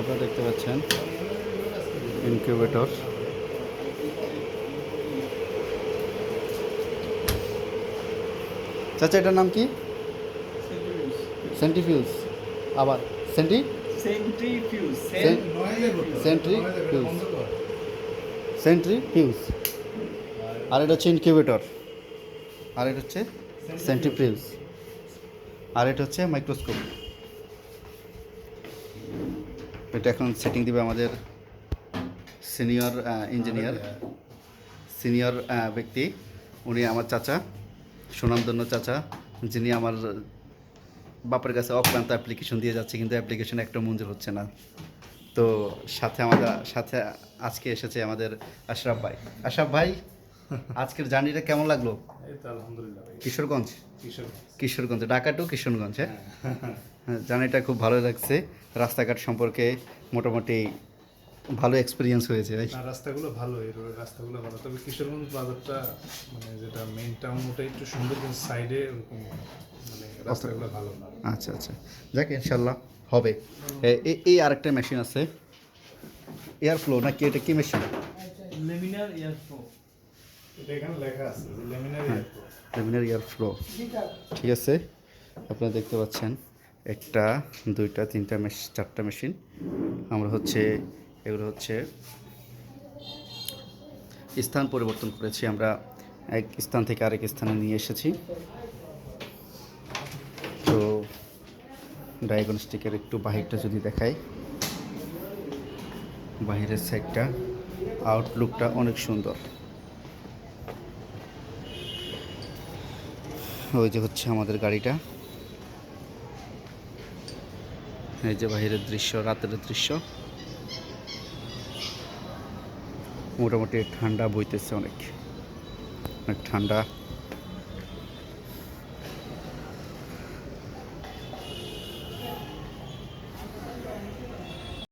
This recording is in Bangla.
আপনারা দেখতে পাচ্ছেন ইনকিউবেটর। চাচা এটার নাম কি? সেন্টিফিউজ আবার সেন্টি? সেন্ট্রিফিউজ সেন- সেন্ট্রি ফিউজ সেন্ট্রি ফিউজ আর এটা হচ্ছে ইনকিউবেটর। আর এটা হচ্ছে সেন্ট্রিফিউজ আর এটা হচ্ছে মাইক্রোস্কোপ। এটা এখন সেটিং দিবে আমাদের সিনিয়র ইঞ্জিনিয়ার সিনিয়র ব্যক্তি। উনি আমার চাচা সুনামধন্য চাচা যিনি আমার বাপের কাছে অক্লান্ত অ্যাপ্লিকেশন দিয়ে যাচ্ছে কিন্তু অ্যাপ্লিকেশন একটা মঞ্জুর হচ্ছে না। তো সাথে আমাদের সাথে আজকে এসেছে আমাদের আশরাফ ভাই। আশরাফ ভাই আজকের জার্নিটা কেমন লাগল? তো আলহামদুলিল্লাহ কিশোরগঞ্জ? কিশোর কিশোরগঞ্জ ঢাকা টু কিশোরগঞ্জ হ্যাঁ? হ্যাঁ, জার্নিটা খুব ভালো লাগছে। রাস্তাঘাট সম্পর্কে মোটামুটি ভালো এক্সপিরিয়েন্স হয়েছে ভাই। রাস্তাগুলো ভালো এই রোডের রাস্তাগুলো ভালো। তবে কিশোরগঞ্জ বাজারটা মানে যেটা মেইন টাউন ওটা একটু সুন্দর কিন্তু সাইডে ওরকম মানে রাস্তাগুলো ভালো না। আচ্ছা আচ্ছা। যাক ইনশাল্লাহ হবে। এই আরেকটা মেশিন আছে। এয়ার ফ্লো নাকি এটা কি মেশিন লেমিনার ইয়ারফো লেমিনার এয়ার ফ্লো ঠিক আছে? আপনারা দেখতে পাচ্ছেন একটা দুইটা তিনটা মেশ চারটা মেশিন আমরা হচ্ছে এগুলো হচ্ছে স্থান পরিবর্তন করেছি। আমরা এক স্থান থেকে আরেক স্থানে নিয়ে এসেছি। তো ডায়াগনস্টিকের একটু বাহিরটা যদি দেখাই। বাহিরের সাইডটা আউটলুকটা অনেক সুন্দর। ওই যে হচ্ছে আমাদের গাড়িটা। এই যে বাহিরের দৃশ্য, রাতের দৃশ্য। মোটামুটি ঠান্ডা বইতেছে অনেক। অনেক ঠান্ডা।